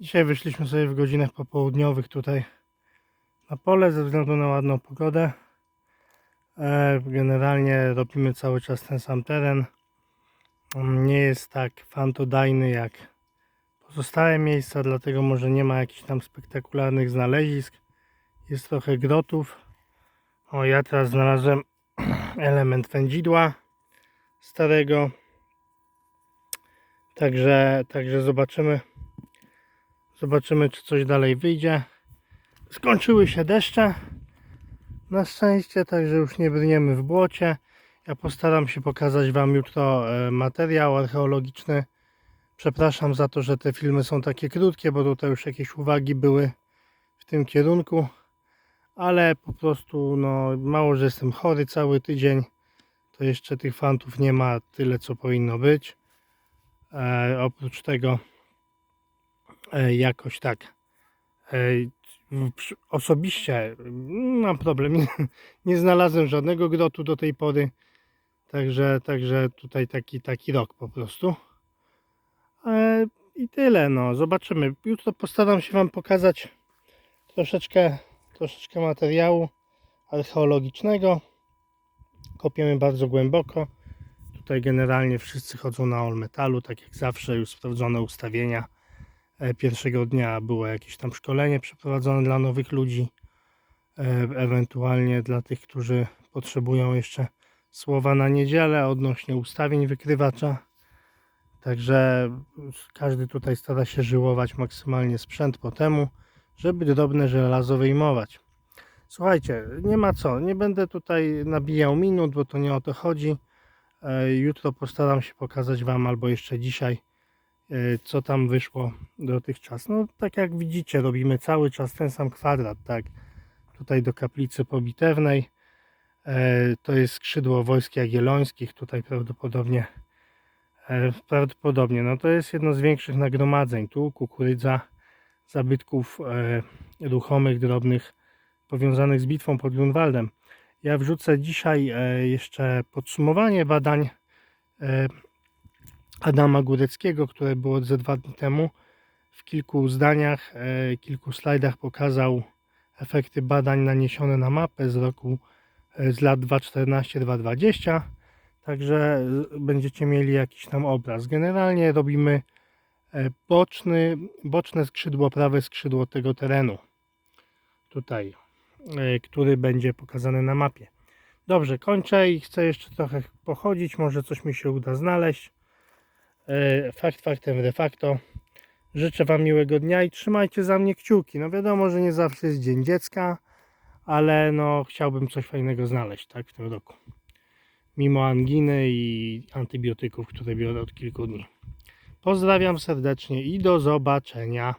Dzisiaj wyszliśmy sobie w godzinach popołudniowych tutaj na pole ze względu na ładną pogodę. E, Generalnie robimy cały czas ten sam teren. On Nie jest tak fantodajny jak pozostałe miejsca, dlatego może nie ma jakichś tam spektakularnych znalezisk. Jest trochę grotów. O, ja teraz znalazłem element wędzidła starego. Także, także zobaczymy. Zobaczymy, czy coś dalej wyjdzie. Skończyły się deszcze. Na szczęście, także już nie brniemy w błocie. Ja postaram się pokazać Wam jutro e, materiał archeologiczny. Przepraszam za to, że te filmy są takie krótkie, bo tutaj już jakieś uwagi były w tym kierunku. Ale po prostu, no, mało, że jestem chory cały tydzień, to jeszcze tych fantów nie ma tyle, co powinno być. E, oprócz tego, jakoś tak. E, osobiście mm, mam problem. Nie, nie znalazłem żadnego grotu do tej pory. Także, także tutaj taki, taki rok po prostu. E, I tyle, no. Zobaczymy. Jutro postaram się Wam pokazać troszeczkę, troszeczkę materiału archeologicznego. Kopiemy bardzo głęboko. Tutaj generalnie wszyscy chodzą na all metalu, tak jak zawsze, już sprawdzone ustawienia. E, Pierwszego dnia było jakieś tam szkolenie przeprowadzone dla nowych ludzi, e, ewentualnie dla tych, którzy potrzebują jeszcze słowa na niedzielę odnośnie ustawień wykrywacza. Także każdy tutaj stara się żyłować maksymalnie sprzęt po temu, żeby drobne żelazo wyjmować. Słuchajcie, nie ma co, nie będę tutaj nabijał minut, bo to nie o to chodzi. E, Jutro postaram się pokazać Wam, albo jeszcze dzisiaj, co tam wyszło dotychczas. No, tak jak widzicie, robimy cały czas ten sam kwadrat, tak. Tutaj do kaplicy pobitewnej. E, To jest skrzydło wojsk jagiellońskich. Tutaj prawdopodobnie, e, prawdopodobnie, no to jest jedno z większych nagromadzeń. Tu kukurydza, zabytków e, ruchomych, drobnych, powiązanych z bitwą pod Grunwaldem. Ja wrzucę dzisiaj jeszcze podsumowanie badań Adama Góreckiego, które było ze dwa dni temu. W kilku zdaniach, e, kilku slajdach pokazał efekty badań naniesione na mapę z roku e, z lat 2014-2020. Także e, będziecie mieli jakiś tam obraz. Generalnie robimy boczny, boczne skrzydło, prawe skrzydło tego terenu. Tutaj który będzie pokazany na mapie. Dobrze, kończę i chcę jeszcze trochę pochodzić, może coś mi się uda znaleźć. E, Fakt faktem de facto. Życzę Wam miłego dnia i trzymajcie za mnie kciuki. No wiadomo, że nie zawsze jest Dzień Dziecka, ale no chciałbym coś fajnego znaleźć tak w tym roku. Mimo anginy i antybiotyków, które biorę od kilku dni. Pozdrawiam serdecznie i do zobaczenia.